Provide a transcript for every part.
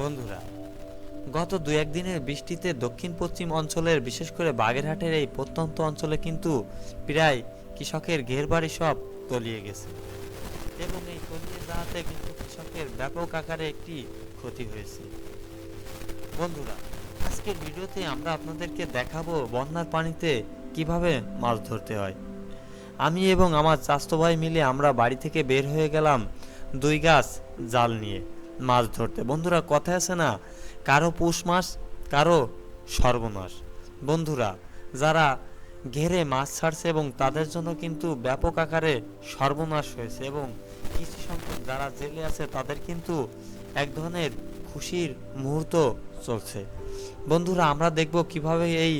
বন্ধুরা, গত দু একদিনের বৃষ্টিতে দক্ষিণ পশ্চিম অঞ্চলের, বিশেষ করে বাগেরহাটের এই প্রত্যন্ত অঞ্চলে কিন্তু প্রায় কৃষকের ঘেরবাড়ি সব তলিয়ে গেছে। এবং এই তলিয়ে যাওয়াতে কিন্তু কৃষকের ব্যাপক আকারে একটি ক্ষতি হয়েছে। বন্ধুরা, আজকের ভিডিওতে আমরা আপনাদেরকে দেখাবো বন্যার পানিতে কীভাবে মাছ ধরতে হয়। আমি এবং আমার চাস্তো ভাই মিলে আমরা বাড়ি থেকে বের হয়ে গেলাম দুই গাছ জাল নিয়ে। মাছ ধরতে। বন্ধুরা, কথা আছে না? কারও পৌষ মাস, কারও সর্বনাশ। বন্ধুরা, যারা ঘেরে মাছ ছাড়ছে এবং তাদের জন্য কিন্তু ব্যাপক আকারে সর্বনাশ হয়েছে এবং কৃষি সংখ্যক যারা জেলে আছে তাদের কিন্তু এক ধরনের খুশির মুহূর্ত চলছে। বন্ধুরা, আমরা দেখব কীভাবে এই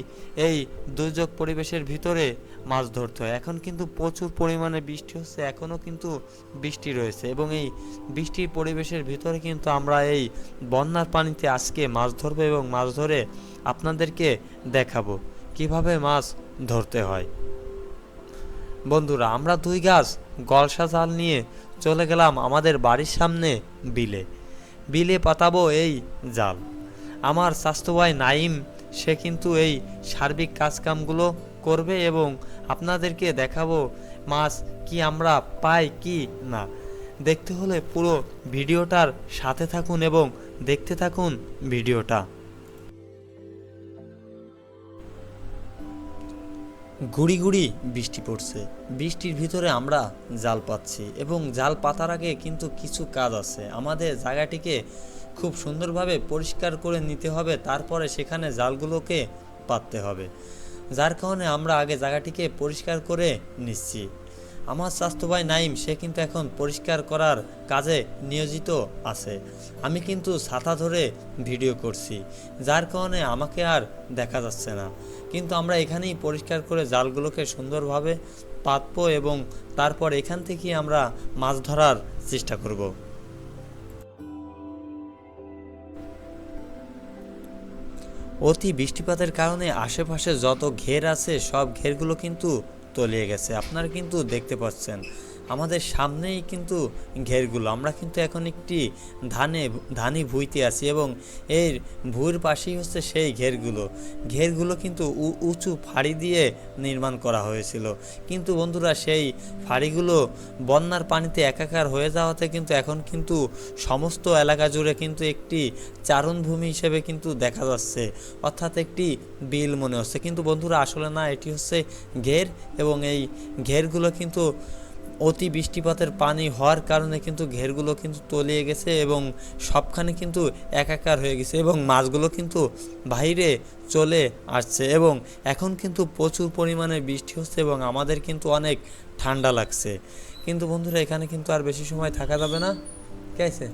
এই দুর্যোগ পরিবেশের ভিতরে মাছ ধরতে হয়। এখন কিন্তু প্রচুর পরিমাণে বৃষ্টি হচ্ছে, এখনও কিন্তু বৃষ্টি রয়েছে এবং এই বৃষ্টির পরিবেশের ভিতরে কিন্তু আমরা এই বন্যার পানিতে আজকে মাছ ধরবো এবং মাছ ধরে আপনাদেরকে দেখাবো কীভাবে মাছ ধরতে হয়। বন্ধুরা, আমরা দুই গাছ গলসা জাল নিয়ে চলে গেলাম আমাদের বাড়ির সামনে বিলে। বিলে পাতাবো এই জাল। আমার স্বাস্থ্যবাই নাইম, সে কিন্তু এই সার্বিক কাজকামগুলো করবে এবং আপনাদেরকে দেখাবো মাছ কি আমরা পাই কি না। দেখতে হলে পুরো ভিডিওটার সাথে থাকুন এবং দেখতে থাকুন ভিডিওটা। গুড়ি গুড়ি বৃষ্টি পড়ছে। বৃষ্টির ভিতরে আমরা জাল পাচ্ছি এবং জাল পাতার আগে কিন্তু কিছু কাজ আছে। আমাদের জায়গাটিকে খুব সুন্দরভাবে পরিষ্কার করে নিতে হবে, তারপরে সেখানে জালগুলোকে পাততে হবে। যার কারণে আমরা আগে জায়গাটিকে পরিষ্কার করে নিচ্ছি। আমার স্বাস্থ্য ভাই নাইম সে কিন্তু এখন পরিষ্কার করার কাজে নিয়োজিত আছে। আমি কিন্তু ছাতা ধরে ভিডিও করছি, যার কারণে আমাকে আর দেখা যাচ্ছে না। কিন্তু আমরা এখানেই পরিষ্কার করে জালগুলোকে সুন্দরভাবে পাতবো এবং তারপর এখান থেকেই আমরা মাছ ধরার চেষ্টা করব। অতি বৃষ্টিপাতের কারণে আশেপাশে যত ঘের আছে সব ঘেরগুলো কিন্তু তলিয়ে গেছে। আপনারা কিন্তু দেখতে পাচ্ছেন আমাদের সামনেই কিন্তু ঘেরগুলো। আমরা কিন্তু এখন একটি ধানে ধানি ভুইতে আছি এবং এর ভুঁইর পাশেই হচ্ছে সেই ঘেরগুলো। ঘেরগুলো কিন্তু উঁচু ফাড়ি দিয়ে নির্মাণ করা হয়েছিল। কিন্তু বন্ধুরা, সেই ফাড়িগুলো বন্যার পানিতে একাকার হয়ে যাওয়াতে কিন্তু এখন কিন্তু সমস্ত এলাকা জুড়ে কিন্তু একটি চারণভূমি হিসেবে কিন্তু দেখা যাচ্ছে। অর্থাৎ একটি বিল মনে হচ্ছে। কিন্তু বন্ধুরা, আসলে না, এটি হচ্ছে ঘের এবং এই ঘেরগুলো কিন্তু অতি বৃষ্টিপাতের পানি হওয়ার কারণে কিন্তু ঘেরগুলো কিন্তু তলিয়ে গেছে এবং সবখানে কিন্তু একাকার হয়ে গেছে এবং মাছগুলো কিন্তু বাইরে চলে আসছে এবং এখন কিন্তু প্রচুর পরিমাণে বৃষ্টি হচ্ছে এবং আমাদের কিন্তু অনেক ঠান্ডা লাগছে। কিন্তু বন্ধুরা, এখানে কিন্তু আর বেশি সময় থাকা যাবে না। ঠিক আছে